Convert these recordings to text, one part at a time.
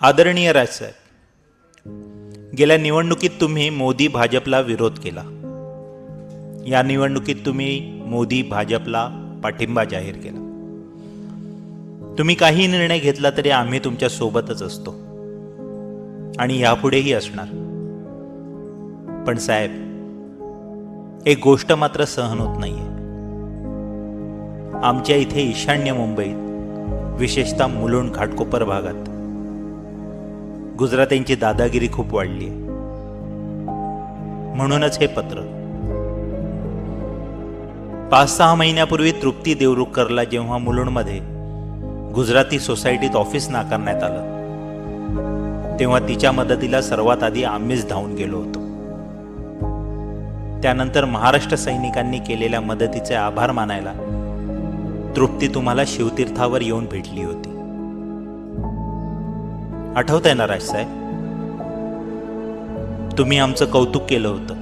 आदरणीय राजसाहेब गेल्या निवडणुकीत तुम्ही मोदी भाजपला विरोध केला. या निवडणुकीत तुम्ही मोदी भाजपला पाठिंबा जाहीर केला. तुम्ही काही निर्णय घेतला तरी आम्ही तुमच्या सोबतच असतो. आणि यापुढेही असणार. पण साहेब एक गोष्ट मात्र सहन होत नाहीये. आमच्या इथे ईशान्य मुंबईत विशेषतः मुलुंड घाटकोपर भागात गुजरात्यांची दादागिरी खूप वाढली. आहे म्हणूनच हे पत्र. पाच सहा महिन्यापूर्वी तृप्ती देवरुखकरला जेव्हा मुलुंडमध्ये गुजराती सोसायटीत ऑफिस नाकारण्यात आलं तेव्हा तिच्या मदतीला सर्वात आधी आम्हीच धावून गेलो होतो. त्यानंतर महाराष्ट्र सैनिकांनी केलेल्या मदतीचे आभार मानायला तृप्ती तुम्हाला शिवतीर्थावर येऊन भेटली होती. आठवत आहे ना राजसाहेब तुम्ही आमचं कौतुक केलं होतं.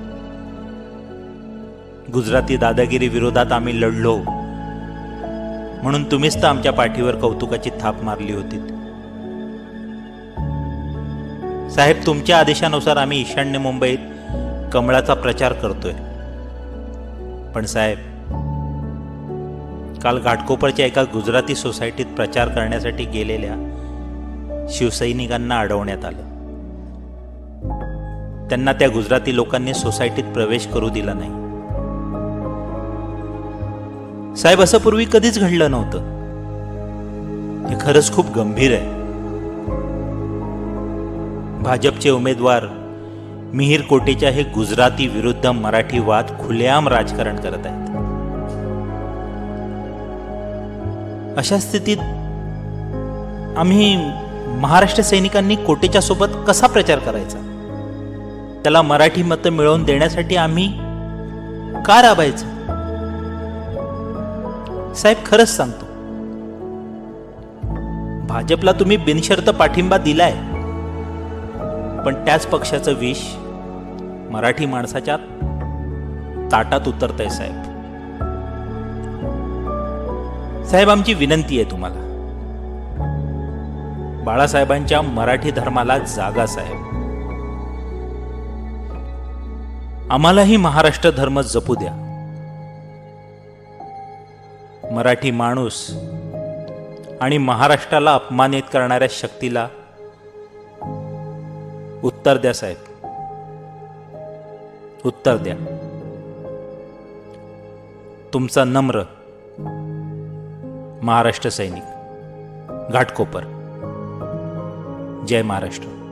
गुजराती दादागिरी विरोधात आम्ही लढलो. म्हणून तुम्हीच तर आमच्या पाठीवर कौतुकाची थाप मारली होती. साहेब तुमच्या आदेशानुसार आम्ही ईशान्य मुंबईत कमळाचा प्रचार करतोय. पण साहेब काल घाटकोपरच्या एका गुजराती सोसायटीत प्रचार करण्यासाठी गेलेल्या शिवसैनिकांना अडवण्यात आलं. त्यांना त्या गुजराती लोकांनी सोसायटीत प्रवेश करू दिला नाही. साहेब असं पूर्वी कधीच घडलं नव्हतं. हे खरंच खूप गंभीर आहे. भाजपचे उमेदवार मिहीर कोटेच्या हे गुजराती विरुद्ध मराठी वाद खुलेआम राजकारण करत आहेत. अशा स्थितीत आम्ही महाराष्ट्र सैनिकांनी कोटेच्या सोबत कसा प्रचार करायचा? त्याला मराठी मतं मिळवून देण्यासाठी आम्ही का राबायचं? साहेब खरंच सांगतो. भाजपला तुम्ही बिनशर्त पाठिंबा दिलाय. पण त्याच पक्षाचं विष मराठी माणसाच्या ताटात उतरतंय साहेब. साहेब आमची विनंती आहे तुम्हाला. बाळासाहेबांच्या मराठी धर्माला जागा साहेब. आम्हालाही महाराष्ट्र धर्म जपू द्या. मराठी माणूस आणि महाराष्ट्राला अपमानित करणाऱ्या शक्तीला उत्तर द्या साहेब. उत्तर द्या. तुमचा नम्र महाराष्ट्र सैनिक घाटकोपर. जय महाराष्ट्र.